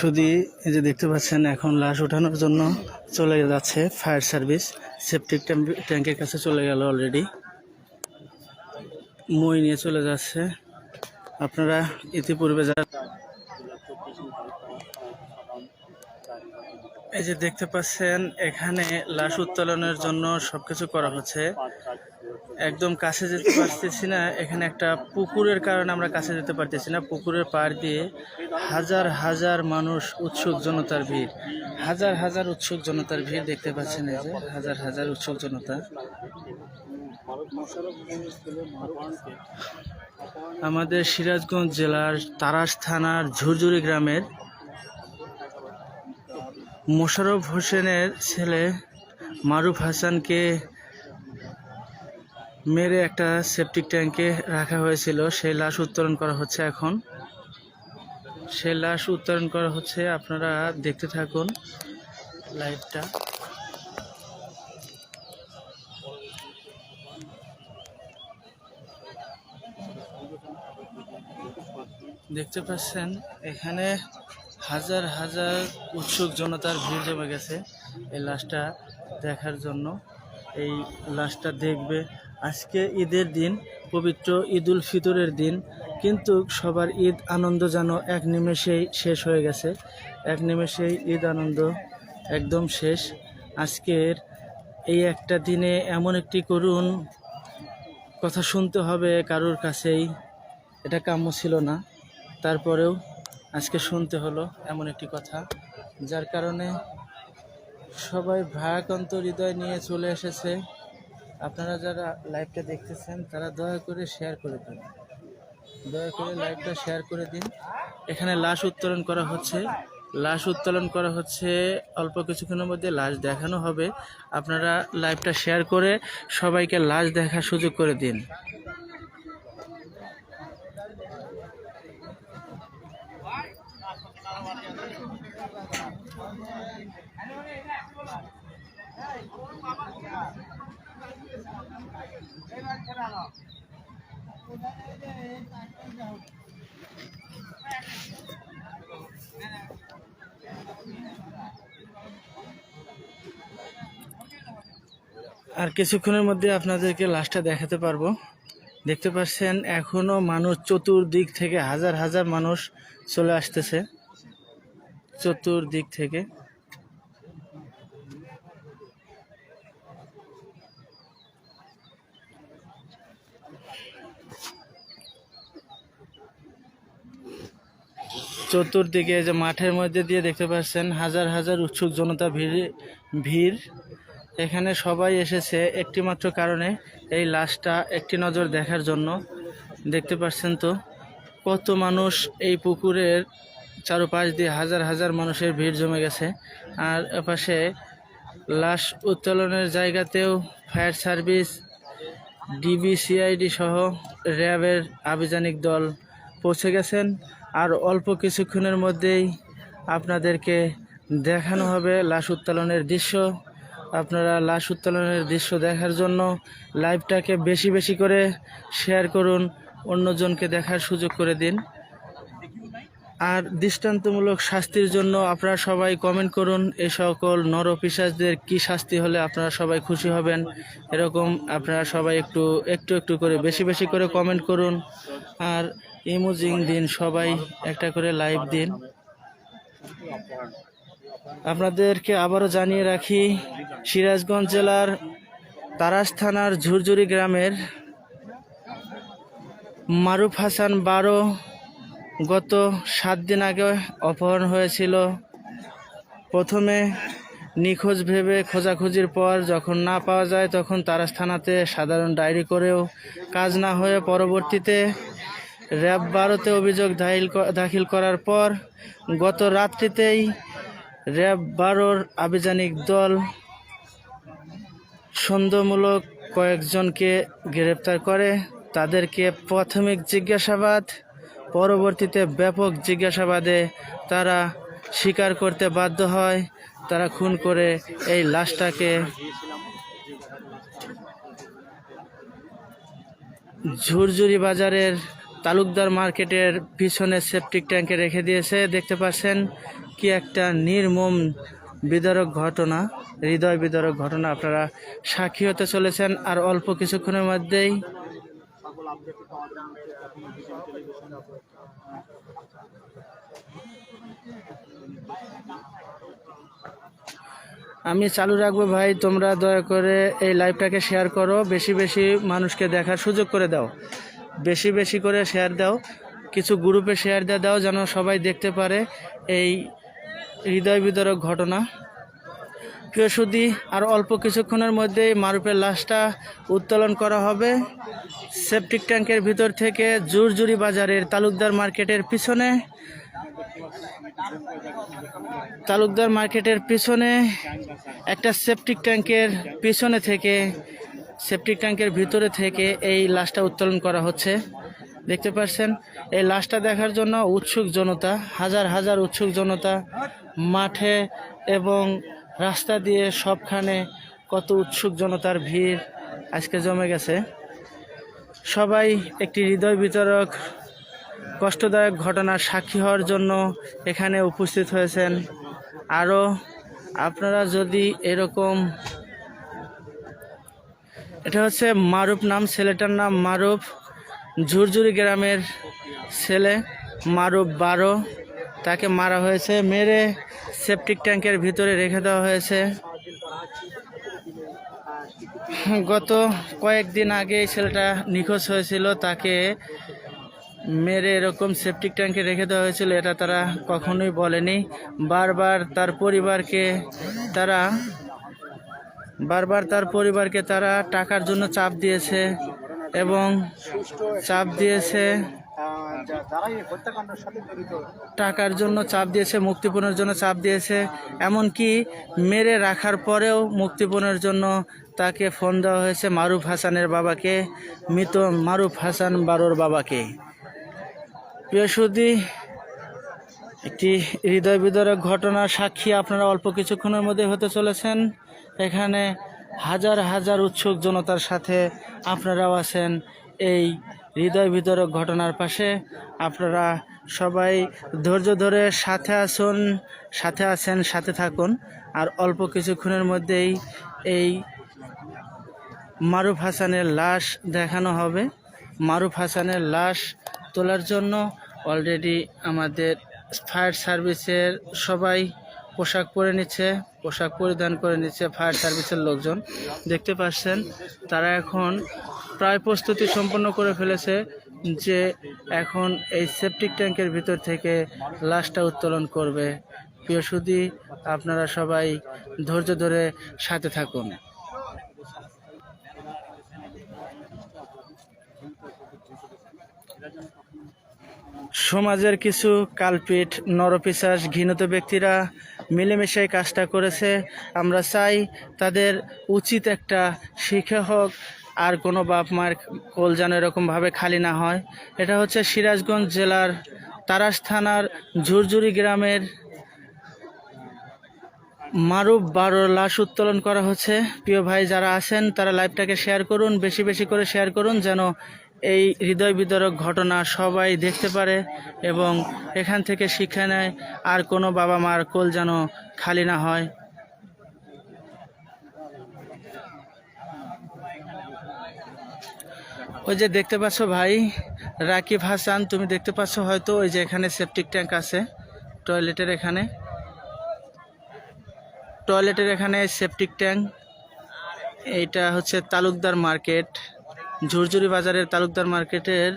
শুধু এই যে দেখতে পাচ্ছেন, এখন লাশ ওঠানোর জন্য চলে যাচ্ছে ফায়ার সার্ভিস। সেপটিক ট্যাঙ্কের কাছে চলে গেল অলরেডি মই নিয়ে চলে যাচ্ছে। আপনারা ইতিপূর্বে যারা এই যে দেখতে পাচ্ছেন, এখানে লাশ উত্তোলনের জন্য সবকিছু করা হচ্ছে। একদম কাছে যেতে পারতেছি না, এখানে একটা পুকুরের কারণে আমরা কাছে যেতে পারতেছি না। পুকুরের পাড় দিয়ে হাজার হাজার মানুষ উৎসুক জনতার ভিড়। হাজার হাজার উৎসুক জনতার ভিড় দেখতে পাচ্ছেন এই যে, হাজার হাজার উৎসুক জনতা। আমাদের সিরাজগঞ্জ জেলার তারাস থানার ঝুরঝুরি গ্রামের মোশাররফ হোসেনের ছেলে মারুফ হাসানকে মেরে একটা সেপটিক ট্যাঙ্কে রাখা হয়েছিল। সেই লাশ উত্তোলন করা হচ্ছে এখন। সেই লাশ উত্তোলন করা হচ্ছে, আপনারা দেখতে থাকুন লাইভটা। দেখতে পাচ্ছেন, এখানে হাজার হাজার উৎসুক জনতার ভিড় জমে গেছে এই লাশটা দেখার জন্য। এই লাশটা দেখবে আজকে ঈদের দিন, পবিত্র ঈদুল ফিতরের দিন, কিন্তু সবার ঈদ আনন্দ যেন এক নিমেষেই শেষ হয়ে গেছে। এক নিমেষেই ঈদ আনন্দ একদম শেষ। আজকের এই একটা দিনে এমন একটি করুণ কথা শুনতে হবে কারোর কাছেই। এটা কাম্য ছিল না। তারপরেও আজকে শুনতে হলো এমন একটি কথা, যার কারণে সবাই ভারাক্রান্ত হৃদয় নিয়ে চলে এসেছে। আপনারা যারা লাইভটা দেখতেছেন, তারা দয়া করে শেয়ার করে দিন। দয়া করে লাইভটা শেয়ার করে দিন। এখানে লাশ উত্তোলন করা হচ্ছে। লাশ উত্তোলন করা হচ্ছে, অল্প কিছুক্ষণের মধ্যে লাশ দেখানো হবে। আপনারা লাইভটা শেয়ার করে সবাইকে লাশ দেখার সুযোগ করে দিন। আর কিছুক্ষণের মধ্যে আপনাদেরকে লাশটা দেখাতে পারব। দেখতে পাচ্ছেন, এখনও মানুষ চতুর্দিক থেকে হাজার হাজার মানুষ চলে আসতেছে। চতুর্দিক থেকে। চতুর্দিকে যে মাঠের মধ্যে দিয়ে দেখতে পাচ্ছেন হাজার হাজার উৎসুক জনতা ভিড় ভিড়। এখানে সবাই এসেছে একটি মাত্র কারণে এই লাশটা একটি নজর দেখার জন্য। দেখতে পাচ্ছেন তো কত মানুষ এই পুকুরের চারপাশ দিয়ে হাজার হাজার মানুষের ভিড় জমে গেছে। আর এপাশে লাশ উত্তোলনের জায়গাতেও ফায়ার সার্ভিস ডিবিসিআইডি সহ র্যাবের আভিযানিক দল পৌঁছে গেছেন। আর অল্প কিছুক্ষণের মধ্যেই আপনাদেরকে দেখানো হবে লাশ উত্তোলনের দৃশ্য। আপনারা লাশ উত্তোলনের দৃশ্য দেখার জন্য লাইভটাকে বেশি বেশি করে শেয়ার করুন, অন্যজনকে দেখার সুযোগ করে দিন। আর দৃষ্টান্তমূলক শাস্তির জন্য আপনারা সবাই কমেন্ট করুন, এ সকল নর নরপিসাজদের কি শাস্তি হলে আপনারা সবাই খুশি হবেন? এরকম আপনারা সবাই একটু একটু একটু করে বেশি বেশি করে কমেন্ট করুন। আর ইমোজিং দিন, সবাই একটা করে লাইভ দিন। আপনাদেরকে আবারও জানিয়ে রাখি, সিরাজগঞ্জ জেলার তারাস থানার ঝুরঝুরি গ্রামের মারুফ হাসান বারো গত সাত দিন আগে অপহরণ হয়েছিল। প্রথমে নিখোঁজ ভেবে খোঁজাখুঁজির পর যখন না পাওয়া যায় তখন তারাস থানাতে সাধারণ ডায়েরি করেও কাজ না হয়ে পরবর্তীতে র্যাব বারোতে অভিযোগ দাখিল দাখিল করার পর গত রাত্রিতেই র্যাব বারোর আভিযানিক দল সন্দেহমূলক কয়েকজনকে গ্রেপ্তার করে। তাদেরকে প্রাথমিক জিজ্ঞাসাবাদ, পরবর্তীতে ব্যাপক জিজ্ঞাসাবাদে তারা স্বীকার করতে বাধ্য হয়। তারা খুন করে এই লাশটাকে ঝুরঝুরি বাজারের তালুকদার মার্কেটের পিছনে সেপটিক ট্যাঙ্কে রেখে দিয়েছে। দেখতে পাচ্ছেন কি একটা নির্মম বিদারক ঘটনা, হৃদয় বিদারক ঘটনা। আপনারা সাক্ষী হতে চলেছেন আর অল্প কিছুক্ষণের মধ্যেই আমি চালু রাখব ভাই, তোমরা দয়া করে এই লাইভটাকে শেয়ার করো। বেশি বেশি মানুষকে দেখার সুযোগ করে দাও। বেশি বেশি করে শেয়ার দাও। কিছু গ্রুপে শেয়ার দিয়ে দাও যেন সবাই দেখতে পারে এই হৃদয় বিদারক ঘটনা। প্রিয় সুদী আর অল্প কিছুক্ষণের মধ্যেই মারুপের লাশটা উত্তোলন করা হবে। সেপটিক ট্যাঙ্কের ভিতর থেকে জুরজুরি বাজারের তালুকদার মার্কেটের পিছনে। তালুকদার মার্কেটের পিছনে একটা সেপটিক ট্যাঙ্কের পিছনে থেকে সেপটিক ট্যাঙ্কের ভিতরে থেকে এই লাশটা উত্তোলন করা হচ্ছে। দেখতে পাচ্ছেন, এই লাশটা দেখার জন্য উৎসুক জনতা, হাজার হাজার উৎসুক জনতা, মাঠে এবং রাস্তা দিয়ে সবখানে কত উৎসুক জনতার ভিড় আজকে জমে গেছে। সবাই একটি হৃদয় বিতরক, কষ্টদায়ক ঘটনার সাক্ষী হওয়ার জন্য এখানে উপস্থিত হয়েছেন। আরও আপনারা যদি এরকম এটা হচ্ছে মারুফ নাম, ছেলেটার নাম মারুফ। ঝুরঝুরি গ্রামের ছেলে মারুফ বারো। তাকে মারা হয়েছে, মেরে সেপটিক ট্যাঙ্কের ভিতরে রেখে দেওয়া হয়েছে। গত কয়েকদিন আগে ছেলেটা নিখোঁজ হয়েছিল, তাকে মেরে এরকম সেপটিক ট্যাঙ্কে রেখে দেওয়া হয়েছিল, এটা তারা কখনোই বলেনি। বারবার তার পরিবারকে তারা বারবার তার পরিবারকে তারা টাকার জন্য চাপ দিয়েছে এবং চাপ দিয়েছে, টাকার জন্য চাপ দিয়েছে, মুক্তিপণের জন্য চাপ দিয়েছে, এমনকি মেরে রাখার পরেও মুক্তিপণের জন্য তাকে ফোন দেওয়া হয়েছে মারুফ হাসানের বাবাকে, মৃত মারুফ হাসান বারোর বাবাকে। সুদী একটি হৃদয় বিদারক ঘটনার সাক্ষী আপনারা অল্প কিছুক্ষণের মধ্যে হতে চলেছেন। এখানে হাজার হাজার উৎসুক জনতার সাথে আপনারাও আছেন এই হৃদয় বিতরক ঘটনার পাশে। আপনারা সবাই ধৈর্য ধরে সাথে আসুন, সাথে আছেন, সাথে থাকুন। আর অল্প কিছুক্ষণের মধ্যেই এই মারুফ হাসানের লাশ দেখানো হবে। মারুফ হাসানের লাশ তোলার জন্য অলরেডি আমাদের ফায়ার সার্ভিসের সবাই পোশাক পরে নিচ্ছে, পোশাক পরিধান করে নিচ্ছে ফায়ার সার্ভিসের লোকজন। দেখতে পাচ্ছেন, তারা এখন প্রায় প্রস্তুতি সম্পন্ন করে ফেলেছে যে এখন এই সেপটিক ট্যাঙ্কের ভিতর থেকে লাশটা উত্তোলন করবে। প্রিয় সুদী আপনারা সবাই ধৈর্য ধরে সাথে থাকুন। সমাজের কিছু কালপিট নরপিশাস ঘৃণিত ব্যক্তিরা মিলেমিশে কাজটা করেছে। আমরা চাই তাদের উচিত একটা শিক্ষা হোক, আর কোনো বাপ মায়ের কোল যেন এরকমভাবে খালি না হয়। এটা হচ্ছে সিরাজগঞ্জ জেলার তারাস থানার ঝুরঝুরি গ্রামের মারুফ বারো লাশ উত্তোলন করা হচ্ছে। প্রিয় ভাই যারা আছেন, তারা লাইভটাকে শেয়ার করুন, বেশি বেশি করে শেয়ার করুন, যেন এই হৃদয় বিতরক ঘটনা সবাই দেখতে পারে এবং এখান থেকে শিক্ষা নেয়, আর কোনো বাবা মার কোল যেন খালি না হয়। ওই যে দেখতে পাচ্ছ ভাই, রাকিব হাসান, তুমি দেখতে পাচ্ছ হয়তো ওই যে এখানে সেপটিক ট্যাঙ্ক আছে টয়লেটের এখানে। টয়লেটের এখানে সেপটিক ট্যাঙ্ক এইটা হচ্ছে তালুকদার মার্কেট ঝুরঝুরি বাজারের তালুকদার মার্কেটের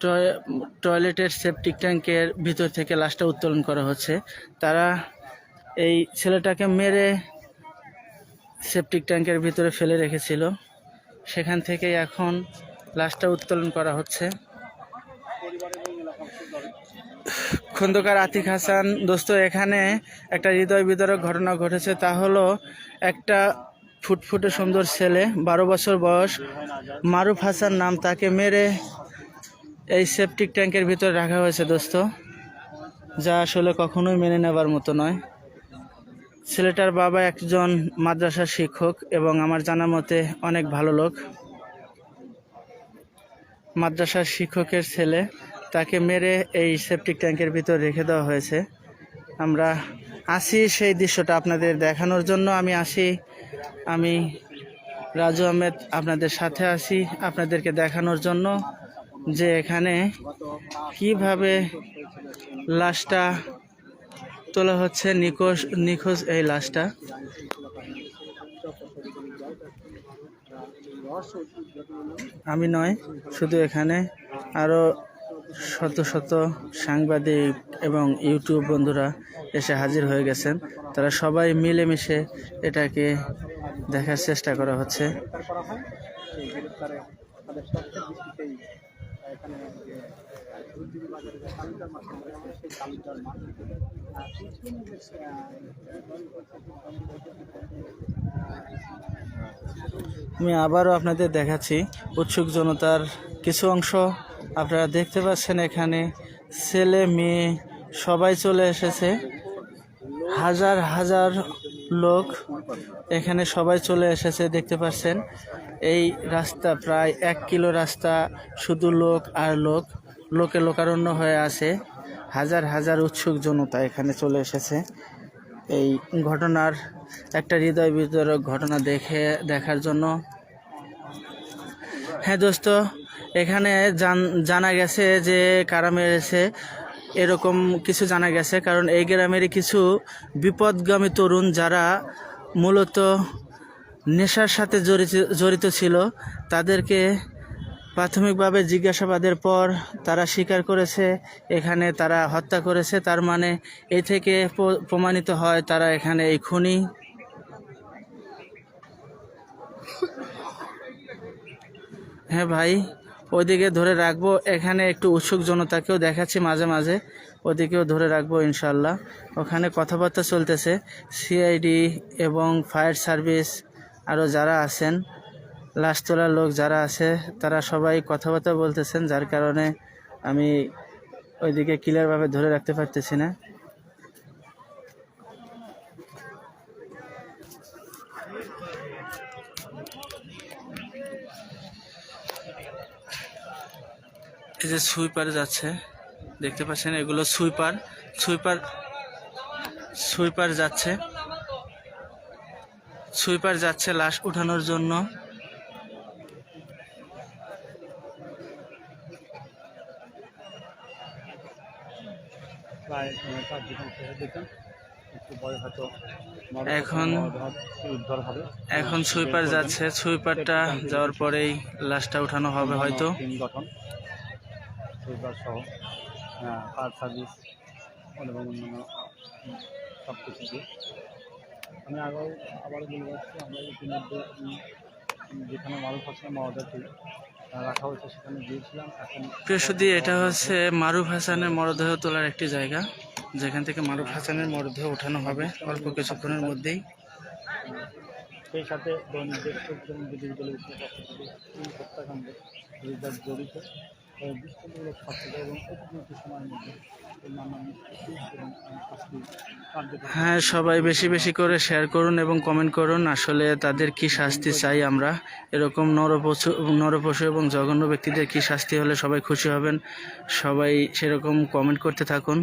টয়- টয়লেটের সেপটিক ট্যাঙ্কের ভিতর থেকে লাশটা উত্তোলন করা হচ্ছে। তারা এই ছেলেটাকে মেরে সেপটিক ট্যাঙ্কের ভিতরে ফেলে রেখেছিল। সেখান থেকে এখন লাশটা উত্তোলন করা হচ্ছে। খন্দকার আতিক হাসান, দোস্ত, এখানে একটা হৃদয় বিদারক ঘটনা ঘটেছে। তা হলো, একটা ফুটফুটে সুন্দর ছেলে, বারো বছর বয়স। মারুফ হাসান নাম তাকে মেরে এই সেপটিক ট্যাঙ্কের ভিতরে রাখা হয়েছে, দোস্ত। যা আসলে কখনোই মেনে নেবার মতো নয়। ছেলেটার বাবা একজন মাদ্রাসার শিক্ষক এবং আমার জানা মতে অনেক ভালো লোক। মাদ্রাসার শিক্ষকের ছেলে, তাকে মেরে এই সেপটিক ট্যাঙ্কের ভিতর রেখে দেওয়া হয়েছে। আমরা আসি সেই দৃশ্যটা আপনাদের দেখানোর জন্য। আমি আসি আমি রাজু আহমেদ আপনাদের সাথে আসি আপনাদেরকে দেখানোর জন্য যে এখানে কীভাবে লাশটা তোলা হচ্ছে নিখোঁজ নিখোঁজ এই লাশটা। আমি নয়, শুধু এখানে আরও শত শত সাংবাদিক এবং ইউটিউব বন্ধুরা এসে হাজির হয়ে গেছেন। তারা সবাই মিলেমিশে এটাকে দেখার চেষ্টা করা হচ্ছে। আমি আবারও আপনাদের দেখাচ্ছি, উৎসুক জনতার কিছু অংশ আপনারা দেখতে পাচ্ছেন এখানে ছেলে, মেয়ে সবাই চলে এসেছে। হাজার হাজার লোক এখানে সবাই চলে এসেছে, দেখতে পাচ্ছেন। এই রাস্তা প্রায় এক কিলো রাস্তা, শুধু লোক আর লোক। লোকে লোকারণ্য হয়ে আছে। হাজার হাজার উৎসুক জনতা এখানে চলে এসেছে। এই ঘটনার একটা হৃদয় বিতরক ঘটনা দেখে, দেখার জন্য। হ্যাঁ দোস্ত এখানে জান- গেছে যে কারা মেরেছে এরকম কিছু জানা গেছে, কারণ এই গ্রামেরই কিছু বিপদগামী তরুণ যারা মূলত নেশার সাথে জড়িত জড়িত ছিল, তাদেরকে প্রাথমিকভাবে জিজ্ঞাসাবাদের পর তারা স্বীকার করেছে, এখানে তারা হত্যা করেছে, তার মানে এই থেকে প্রমাণিত হয় তারা এখানে এই খুনি। হ্যাঁ ভাই? ওদিকে ধরে রাখব। এখানে একটু উৎসুক জনতাকেও দেখাচ্ছি মাঝে মাঝে। ওদিকেও ধরে রাখব ইনশাল্লাহ ওখানে কথাবার্তা চলতেছে। সিআইডি এবং ফায়ার সার্ভিস আরও যারা আছেন, লাশ তোলার লোক যারা আছে, তারা সবাই কথাবার্তা বলতেছেন, যার কারণে আমি ওইদিকে ক্লিয়ারভাবে ধরে রাখতে পারতেছি না। এই যে সুইপার যাচ্ছে দেখতে পাচ্ছেন? এগুলো সুইপার সুইপার সুইপার যাচ্ছে। সুইপার যাচ্ছে লাশ উঠানোর জন্য। হয়তো এখন- এখন সুইপার যাচ্ছে। সুইপারটা যাওয়ার পরেই লাশটা উঠানো হবে হয়তো। সুইপার সহ ফায়ার সার্ভিস এবং অন্যান্য সব কিছু দিয়ে। আমি আগেও আবারও বলে যাচ্ছি আমরা ইতিমধ্যে যেখানে মারুফ হাসান মহোদয়টি রাখা হয়েছে সেখানে গিয়েছিলাম। এখন প্রিয়সুদি এটা হচ্ছে মারুফ হাসানের মরদেহ তোলার একটি জায়গা। যেখান থেকে মারুফ হাসানের মরদেহ ওঠানো হবে অল্প কিছুক্ষণের মধ্যেই। সেই সাথে দৈনিক দেশ পক্ষ হত্যাকাণ্ডে জড়িত এবং হ্যাঁ সবাই বেশি বেশি করে শেয়ার করুন এবং কমেন্ট করুন। আসলে তাদের কি শাস্তি চাই আমরা? এরকম নরপশু নরপশু এবং জঘন্য ব্যক্তিদের কি শাস্তি হলে সবাই খুশি হবেন? সবাই সেরকম কমেন্ট করতে থাকুন।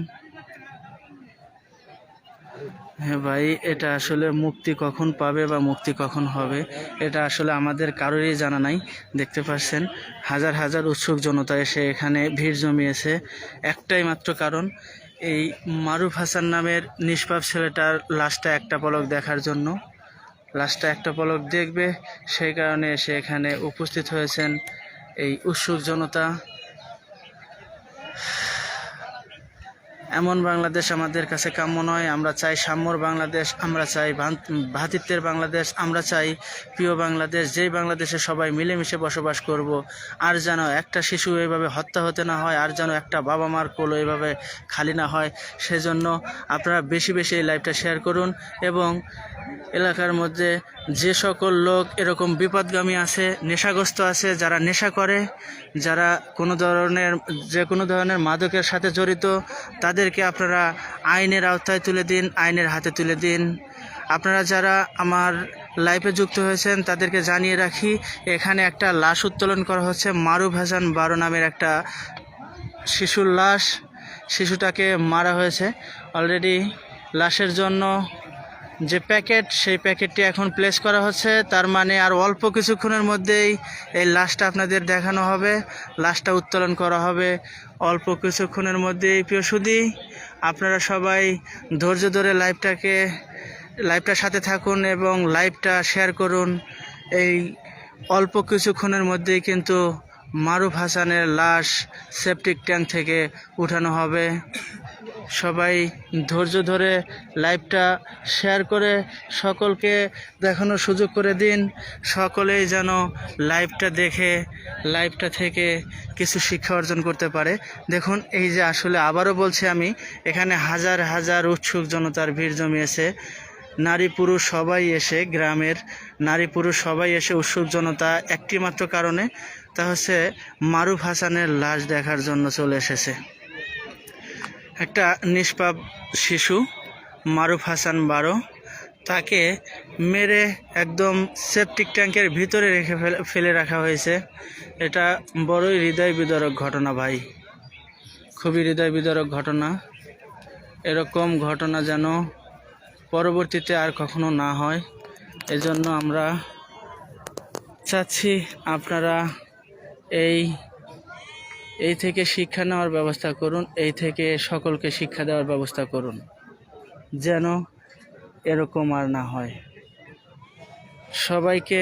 হ্যাঁ ভাই, এটা আসলে মুক্তি কখন পাবে বা মুক্তি কখন হবে, এটা আসলে আমাদের কারোরই জানা নাই, দেখতে পাচ্ছেন হাজার হাজার উৎসুক জনতা এসে এখানে ভিড় জমিয়েছে। একটাই মাত্র কারণ, এই মারুফ হাসান নামের নিষ্পাপ ছেলেটার লাশটা একটা পলক দেখার জন্য। লাশটা একটা পলক দেখবে, সেই কারণে এসে এখানে উপস্থিত হয়েছেন এই উৎসুক জনতা। এমন বাংলাদেশ আমাদের কাছে কাম্য নয়। আমরা চাই সাম্যর বাংলাদেশ, আমরা চাই ভ্রাতৃত্বের বাংলাদেশ, আমরা চাই প্রিয় বাংলাদেশ, যেই বাংলাদেশে সবাই মিলেমিশে বসবাস করব। আর যেন একটা শিশু এইভাবে হত্যা হতে না হয়, আর যেন একটা বাবা মার কোলো এইভাবে খালি না হয়, সেজন্য আপনারা বেশি বেশি এই লাইভটা শেয়ার করুন এবং এলাকার মধ্যে যে সকল লোক এরকম বিপদগামী আছে, নেশাগ্রস্ত আছে, যারা নেশা করে, যারা কোনো ধরনের যে কোনো ধরনের মাদকের সাথে জড়িত, তাদের তাদেরকে আপনারা আইনের আওতায় তুলে দিন, আইনের হাতে তুলে দিন। আপনারা যারা আমার লাইফে যুক্ত হয়েছেন, তাদেরকে জানিয়ে রাখি, এখানে একটা লাশ উত্তোলন করা হচ্ছে। মারুফ হাসান বারো নামের একটা শিশুর লাশ। শিশুটাকে মারা হয়েছে। অলরেডি লাশের জন্য যে প্যাকেট, সেই প্যাকেটটি এখন প্লেস করা হচ্ছে। তার মানে আর অল্প কিছুক্ষণের মধ্যেই এই লাশটা আপনাদের দেখানো হবে। লাশটা উত্তোলন করা হবে। অল্প কিছুক্ষণের মধ্যেই প্রিয় সুদী আপনারা সবাই ধৈর্য ধরে লাইভটাকে, লাইভটার সাথে থাকুন এবং লাইভটা শেয়ার করুন। এই অল্প কিছুক্ষণের মধ্যেই কিন্তু মারুফ হাসানের লাশ সেপটিক ট্যাঙ্ক থেকে উঠানো হবে। সবাই ধৈর্য ধরে লাইভটা শেয়ার করে সকলকে দেখানোর সুযোগ করে দিন। সকলেই যেন লাইভটা দেখে, লাইভটা থেকে কিছু শিক্ষা অর্জন করতে পারে। দেখুন, এই যে আসলে আবারও বলছি আমি, এখানে হাজার হাজার উৎসুক জনতার ভিড় জমিয়েছে। নারী পুরুষ সবাই এসে, গ্রামের নারী পুরুষ সবাই এসে উৎসুক জনতা একটি মাত্র কারণে, তা হচ্ছে মারুফ হাসানের লাশ দেখার জন্য চলে এসেছে। একটা নিষ্পাপ শিশু, মারুফ হাসান বারো, তাকে মেরে একদম সেপটিক ট্যাঙ্কের ভিতরে রেখে ফেলে রাখা হয়েছে। এটা বড়ই হৃদয় বিদারক ঘটনা ভাই। খুবই হৃদয় বিদারক ঘটনা। এরকম ঘটনা যেন পরবর্তীতে আর কখনো না হয়। এজন্য আমরা চাচ্ছি আপনারা এই এই থেকে শিক্ষা নেওয়ার ব্যবস্থা করুন, এই থেকে সকলকে শিক্ষা দেওয়ার ব্যবস্থা করুন, যেন এরকম আর না হয়। সবাইকে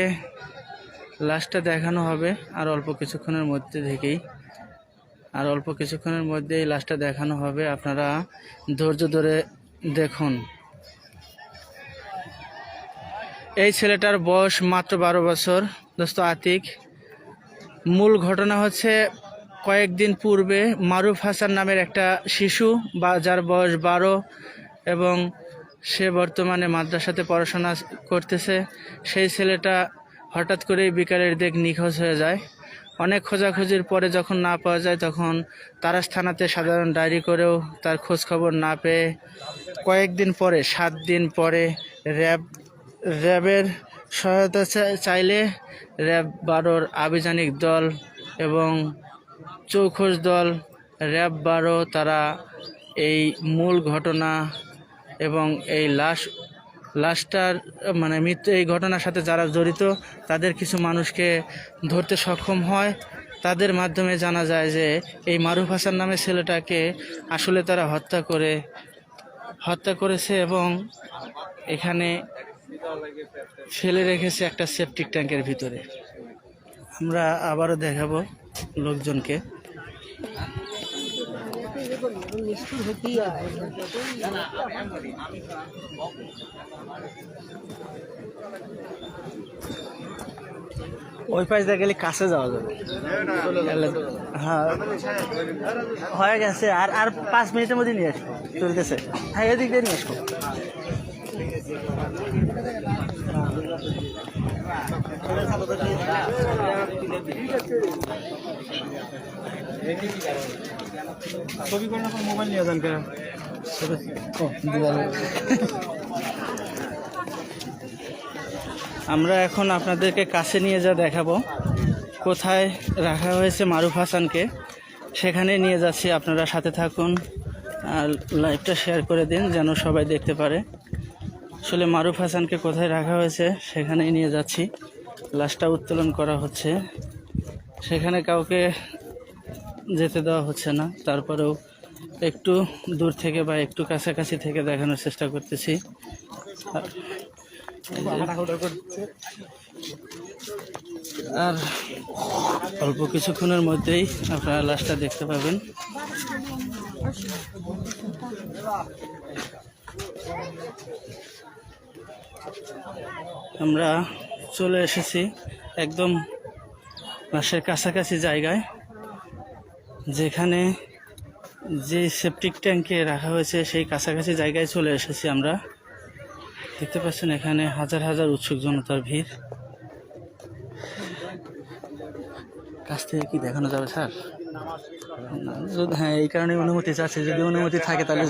লাশটা দেখানো হবে, আর অল্প কিছুক্ষণের মধ্যে থেকেই, আর অল্প কিছুক্ষণের মধ্যেই লাশটা দেখানো হবে। আপনারা ধৈর্য ধরে দেখুন। এই ছেলেটার বয়স মাত্র বারো বছর। দোস্ত আতিক, মূল ঘটনা হচ্ছে কয়েকদিন পূর্বে মারুফ হাসান নামের একটা শিশু বা যার বয়স বারো এবং সে বর্তমানে মাদ্রাসাতে পড়াশোনা করতেছে, সেই ছেলেটা হঠাৎ করেই বিকালের দিক নিখোঁজ হয়ে যায়। অনেক খোঁজাখুঁজির পরে যখন না পাওয়া যায় তখন তারাস থানাতে সাধারণ ডায়েরি করেও তার খবর না পেয়ে কয়েকদিন পরে, সাত দিন পরে র্যাব, র্যাবের সহায়তা চাইলে র্যাব বারোর আভিযানিক দল এবং চৌখোশ দল, র্যাব বারো, তারা এই মূল ঘটনা এবং এই লাশ, লাশটার মানে মৃত্যু, এই ঘটনার সাথে যারা জড়িত, তাদের কিছু মানুষকে ধরতে সক্ষম হয়। তাদের মাধ্যমে জানা যায় যে, এই মারুফ হাসান নামে ছেলেটাকে আসলে তারা হত্যা করে, হত্যা করেছে এবং এখানে ফেলে রেখেছে একটা সেপটিক ট্যাঙ্কের ভিতরে। আমরা আবারও দেখাবো লোকজনকে। ওই পাশ গেলে কাছে যাওয়া যাবে। হ্যাঁ। হয়ে গেছে। আর আর পাঁচ মিনিটের মধ্যে নিয়ে আসব। চলতেছে। হ্যাঁ এদিক দিয়ে নিয়ে আসব। ছবি না মোবাইল নিয়ে যান কেন আমরা এখন আপনাদেরকে কাছে নিয়ে যা দেখাবো। কোথায় রাখা হয়েছে মারুফ হাসানকে, সেখানে নিয়ে যাচ্ছি। আপনারা সাথে থাকুন আর লাইভটা শেয়ার করে দিন যেন সবাই দেখতে পারে। আসলে মারুফ হাসানকে কোথায় রাখা হয়েছে, সেখানেই নিয়ে যাচ্ছি। লাশটা উত্তোলন করা হচ্ছে। সেখানে কাউকে যেতে দেওয়া হচ্ছে না। তারপরেও একটু দূর থেকে বা একটু কাছাকাছি থেকে দেখানোর চেষ্টা করতেছি। আর অল্প কিছুক্ষণের মধ্যেই আপনারা লাশটা দেখতে পাবেন। আমরা চলে এসেছি একদম লাশের কাছাকাছি জায়গায়। যেখানে যে সেপটিক ট্যাঙ্কে রাখা হয়েছে সেই কাছাকাছি জায়গায় চলে এসেছি আমরা। দেখতে পাচ্ছেন এখানে হাজার হাজার উৎসুক জনতার ভিড়। কাছ থেকে কি দেখানো যাবে স্যার? যদি- হ্যাঁ এই কারণে অনুমতি চাচ্ছি। যদি অনুমতি থাকে তাহলে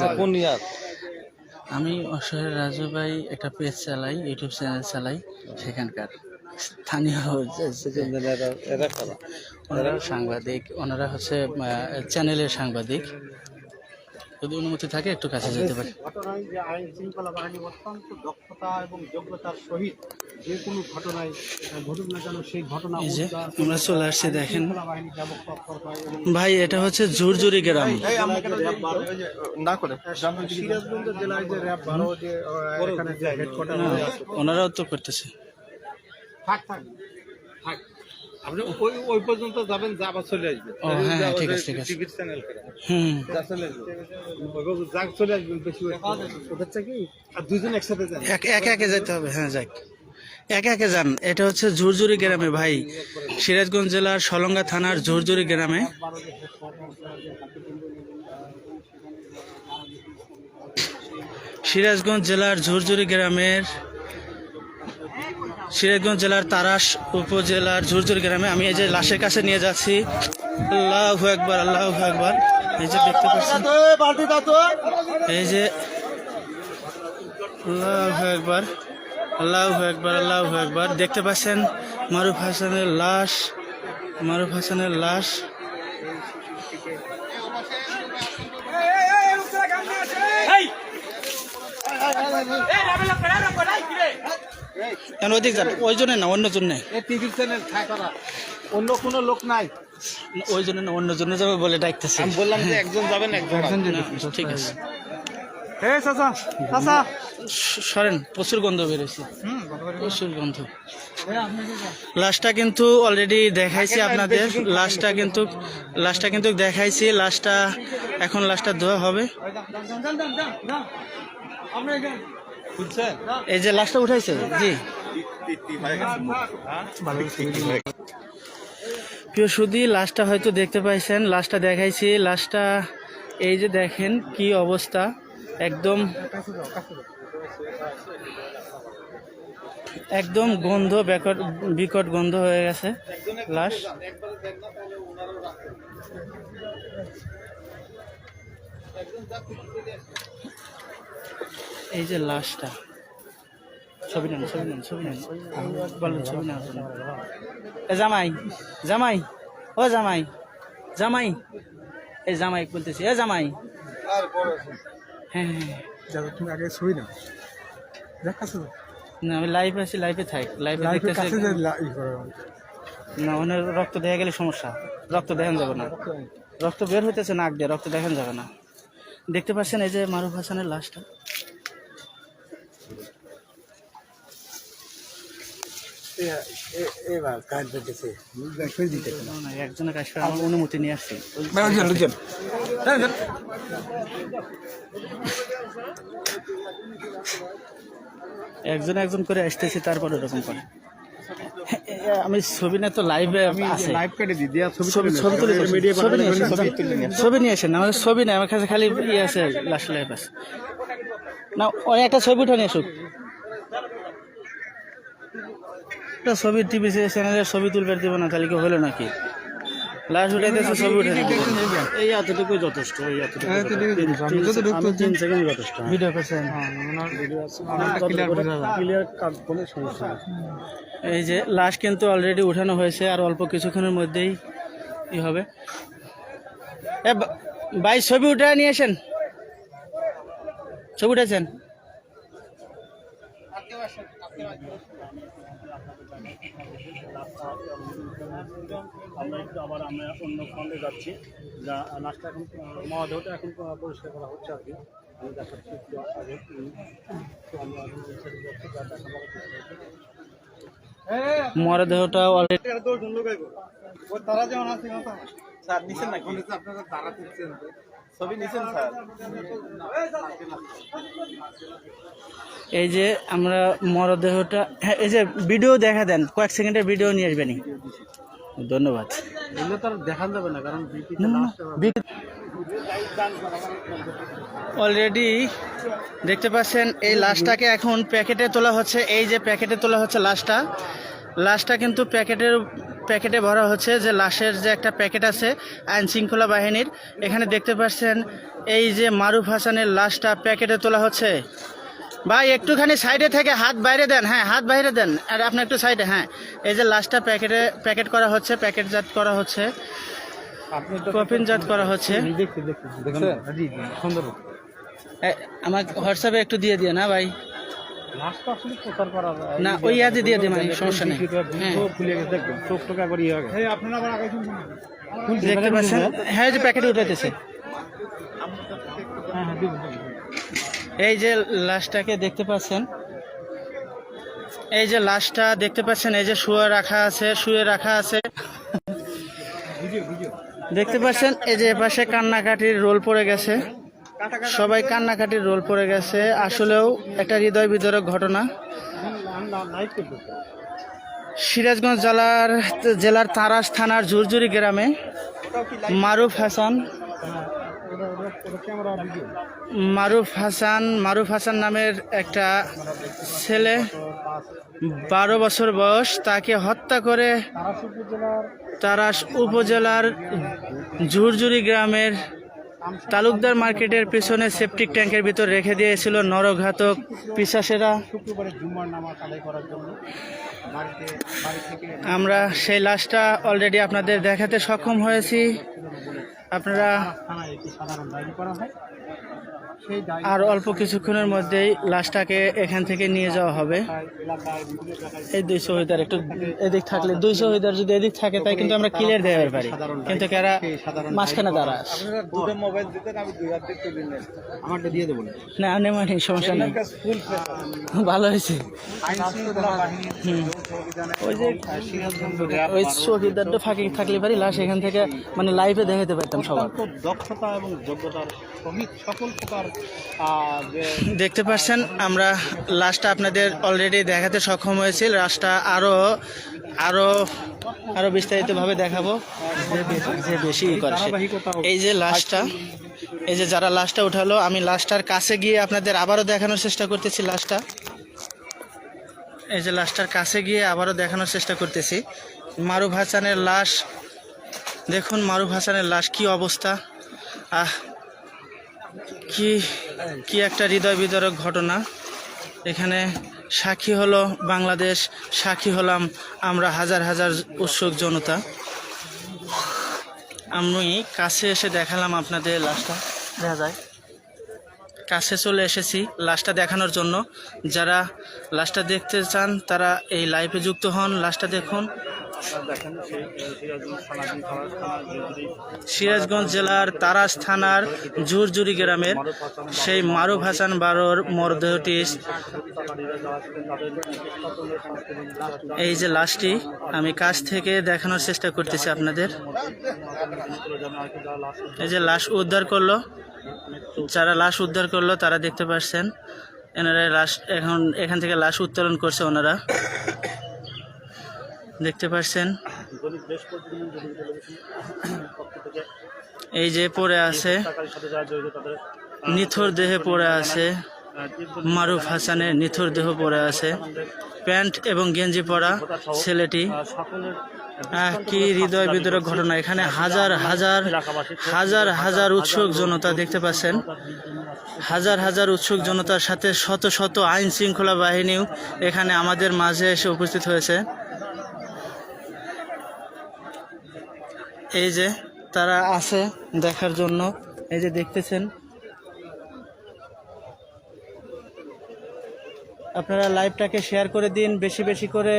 আমি অসহায় রাজু ভাই একটা পেজ চালাই ইউটিউব চ্যানেল চালাই সেখানকার। স্থানীয় ওনারা সাংবাদিক ওনারা হচ্ছে চ্যানেলের সাংবাদিক। যদি অনুমতি থাকে একটু কাছে যেতে পারি। ঘটনায় যে আইন শৃঙ্খলা বাহিনী অত্যন্ত দক্ষতা এবং যোগ্যতার সহিত যে কোনো ঘটনায় ঘটুক না কেন সেই ঘটনা আমরা চলে আসছি দেখেন। হয় ভাই এটা হচ্ছে ঝুরঝুরি গ্রাম। না করে। সিরাজগঞ্জ জেলায় যে র্যাব বারো যে আহ, এখানে যে হেডকোয়ার্টার হ্যাঁ, ওনারাও তো করতেছে। থাক থাক থাক। আপনি ওই ওই পর্যন্ত যাবেন যা আবার চলে আসবেন ও হ্যাঁ হ্যাঁ ঠিক আছে ঠিক আছে। টিভির চ্যানেল করে। হুম। যা চলে আসবেন যাক চলে আসবেন বেশি হচ্ছে কি? আর দুজন একসাথে যান। এক একে একে যেতে হবে হ্যাঁ যাক। একে একে যান। এটা হচ্ছে ঝুরঝুরি গ্রামে ভাই। সিরাজগঞ্জ জেলার সলঙ্গা থানার ঝুরঝুরি গ্রামে। সিরাজগঞ্জ জেলার ঝুরঝুরি গ্রামের সিরাজগঞ্জ জেলার তারাস উপজেলার ঝুরঝুরি গ্রামে আমি এই যে লাশের কাছে নিয়ে যাচ্ছি আল্লাহ একবার আল্লাহ একবার এই যে দেখতে পাচ্ছেন এই যে আল্লাহ একবার আল্লাহ একবার আল্লাহ একবার দেখতে পাচ্ছেন মারুফ হাসানের লাশ মারুফ হাসানের লাশ কেন ওইদিক যান ওই জন্য না অন্য জন্য? টিভির চ্যানেল অন্য কোনো লোক নাই। ওই জন্য না অন্য জন্য যাবে বলে ডাকতেছে। আমি বললাম যে একজন যাবেন একজন ঠিক আছে। হে চাচা চাচা। সরেন প্রচুর গন্ধ প্রচুর গন্ধ। লাশটা কিন্তু অলরেডি দেখাইছি আপনাদের। লাশটা কিন্তু লাশটা কিন্তু দেখাইছি। লাশটা এখন লাস্টটা ধোয়া হবে। এই যে লাশটা উঠাইছে, জি। প্রিয় সুদি লাশটা হয়তো দেখতে পাইছেন, লাশটা দেখাইছি। লাশটা, এই যে দেখেন কি অবস্থা, একদম একদম গন্ধ বিকট গন্ধ হয়ে গেছে লাশ। এই যে লাশটা। ছবি নেন ছবি নেন ছবি নেন। বলেন ছবি নেন এ জামাই জামাই ও জামাই জামাই। এই জামাই বলতেছি এ জামাই। হ্যাঁ হ্যাঁ হ্যাঁ। তুমি আগে ছবি না দেখ না আমি লাইভে আছি লাইভে থাক। লাইফের দেখতেছি না ওনার রক্ত দেখা গেলে সমস্যা। রক্ত দেখান যাবে না। রক্ত বের হইতেছে নাক দিয়ে রক্ত দেখান যাবে না। দেখতে পাচ্ছেন এই যে মারুফ হাসানের লাশটা? এবার কাজ পেতেছে ছবি দিতে না, না, একজনের কাছ থেকে আমার অনুমতি নিয়ে আসছি একজন একজন করে আসতেছি তারপর এরকম করে। আমি ছবি না তো লাইভে আছে। লাইভ কেটে দি দিয়া ছবি ছবি ছবি তুলে মিডিয়া ছবি নিয়ে আসেন ছবি ছবি নিয়ে আসেন আমার ছবি নাই আমার কাছে খালি ইয়ে আছে লাস্ট লাইভ আছে। না ওই একটা ছবি উঠে নিয়ে আসুক। একটা ছবি টিভি চ্যানেলের ছবি তুলবে দিব না তাহলে কি হলো নাকি? লাস্ট উঠে ছবি উঠে এই এতটুকুই যথেষ্ট এই এতটুকু তিন সেকেন্ড যথেষ্ট ভিডিও করছেন ক্লিয়ার কাট কোনো সমস্যা এই যে লাশ কিন্তু অলরেডি উঠানো হয়েছে আর অল্প কিছুক্ষণের মধ্যেই ই হবে। এ ভাই ছবি উঠে নিয়ে আসেন। ছবি উঠেছেন? আমরা একটু আবার আমরা অন্য ফন্ডে যাচ্ছি। যা লাস্টটা এখন মহাদেহটা এখন পরিষ্কার করা হচ্ছে আর কি। আমি দেখাচ্ছি একটু আগে। তো আমরা যাচ্ছি, যা দেখা। মরদেহটা অলরেডি তারা যেমন আছে স্যার নিছেন নাকি? আপনারা তারা তুলছেন ছবি নিছেন স্যার? এই যে আমরা মরদেহটা হ্যাঁ এই যে ভিডিও দেখা দেন কয়েক সেকেন্ডের ভিডিও নিয়ে আসবেনি। ধন্যবাদ। এগুলো তো আর দেখান যাবে না কারণ অলরেডি দেখতে পাচ্ছেন এই লাশটাকে এখন প্যাকেটে তোলা হচ্ছে এই যে প্যাকেটে তোলা হচ্ছে লাশটা লাশটা কিন্তু প্যাকেটের প্যাকেটে ভরা হচ্ছে যে লাশের যে একটা প্যাকেট আছে আইন শৃঙ্খলা বাহিনীর। এখানে দেখতে পাচ্ছেন এই যে মারুফ হাসানের লাশটা প্যাকেটে তোলা হচ্ছে। ভাই একটুখানি সাইডে থেকে হাত বাইরে দেন। হ্যাঁ হাত বাইরে দেন। আর আপনি একটু সাইডে হ্যাঁ। এই যে লাশটা প্যাকেটে প্যাকেট করা হচ্ছে প্যাকেটজাত করা হচ্ছে। কফিনজাত করা হচ্ছে। আমার হোয়াটসঅ্যাপে একটু দিয়ে দিয়ে না ভাই? না, ওই ইয়াতে দিয়ে দে মানে, সমস্যা নেই। হ্যাঁ। খুলে গেছে চোখ টোক একবার ইয়ে এই আপনারা আবার আগে দেখতে পাচ্ছেন? হ্যাঁ এই যে প্যাকেট উঠাইতেছে। হ্যাঁ হ্যাঁ। এই যে লাশটাকে দেখতে পাচ্ছেন? এই যে লাশটা দেখতে পাচ্ছেন? এই যে শুয়ে রাখা আছে শুয়ে রাখা আছে। Video video. দেখতে পাচ্ছেন? এই যে এপাশে কান্নাকাটির রোল পড়ে গেছে। সবাই কান্নাকাটির রোল পড়ে গেছে। আসলেও একটা হৃদয় বিদরক ঘটনা। সিরাজগঞ্জ জেলার জেলার তারাস থানার ঝুরঝুরি গ্রামে মারুফ হাসান মারুফ হাসান মারুফ হাসান নামের একটা ছেলে বারো বছর বয়স, তাকে হত্যা করে তারাস উপজেলার ঝুরঝুরি গ্রামের তালুকদার মার্কেটের পিছনে সেপটিক ট্যাঙ্কের ভিতর রেখে দিয়েছিল নরঘাতক পিসাসেরা। আমরা সেই লাশটা অলরেডি আপনাদের দেখাতে সক্ষম হয়েছি। আপনারা আর অল্প কিছুক্ষণের মধ্যেই লাশটাকে এখান থেকে নিয়ে যাওয়া হবে। এই দুই শহীদার একটু এদিক থাকলে দুই শহীদার যদি এদিক থাকে তাই কিন্তু আমরা ক্লিয়ার দেওয়ার পারি। কিন্তু এরা মাঝখানে দাঁড়া না। না নেমানি সমস্যা নেই। ভালো হয়েছে। ওই যে ওই ফাঁকি থাকলে পারি লাশ এখান থেকে মানে লাইভে দেখাতে পারতাম সবার। দক্ষতা এবং যোগ্যতার সকল প্রকার দেখতে পাচ্ছেন, আমরা লাশটা আপনাদের অলরেডি দেখাতে সক্ষম হয়েছি। লাশটা আরও আরও আরও বিস্তারিতভাবে দেখাবো। যে বেশি- যে ই করে এই যে লাশটা, এই যে যারা লাশটা উঠালো, আমি লাশটার কাছে গিয়ে আপনাদের আবারও দেখানোর চেষ্টা করতেছি লাশটা। এই যে লাশটার কাছে গিয়ে আবারও দেখানোর চেষ্টা করতেছি। মারুফ হাসানের লাশ, দেখুন মারুফ হাসানের লাশ কি অবস্থা। আহ কি কি একটা হৃদয় বিদারক ঘটনা। এখানে সাক্ষী হলো বাংলাদেশ, সাক্ষী হলাম আমরা হাজার হাজার উৎসুক জনতা। আমি কাছে এসে দেখালাম আপনাদের লাশটা। দেখা যায়। কাছে চলে এসেছি লাশটা দেখানোর জন্য। যারা লাশটা দেখতে চান, তারা এই লাইভে যুক্ত হন। লাশটা দেখুন। সিরাজগঞ্জ জেলার তারাস থানার ঝুরঝুরি গ্রামের সেই মারুফ হাসান বারোর মরদেহটি এই যে লাশটি, আমি কাছ থেকে দেখানোর চেষ্টা করতেছি আপনাদের। এই যে লাশ উদ্ধার করল, যারা লাশ উদ্ধার করল তারা দেখতে পাচ্ছেন এনারা লাশ এখন, এখান থেকে লাশ উত্তোলন করছে ওনারা। দেখতে পাচ্ছেন এই যে পড়ে আছে, নিথর দেহে পড়ে আছে, মারুফ হাসানের নিথর দেহ পড়ে আছে, প্যান্ট এবং গেঞ্জি পরা ছেলেটি। কি হৃদয় বিদরক ঘটনা এখানে। হাজার হাজার হাজার হাজার উৎসুক জনতা দেখতে পাচ্ছেন। হাজার হাজার উৎসুক জনতার সাথে শত শত আইন শৃঙ্খলা বাহিনীও এখানে আমাদের মাঝে এসে উপস্থিত হয়েছে। এই যে তারা আছে দেখার জন্য। এই যে দেখতেছেন। আপনারা লাইভটাকে শেয়ার করে দিন, বেশি বেশি করে,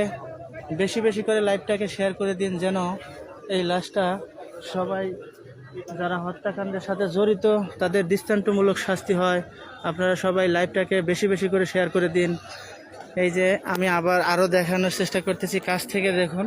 বেশি বেশি করে লাইভটাকে শেয়ার করে দিন যেন এই লাশটা সবাই যারা হত্যাকাণ্ডের সাথে জড়িত, তাদের দৃষ্টান্তমূলক শাস্তি হয়। আপনারা সবাই লাইভটাকে বেশি বেশি করে শেয়ার করে দিন। এই যে আমি আবার আরও দেখানোর চেষ্টা করতেছি কাছ থেকে দেখুন।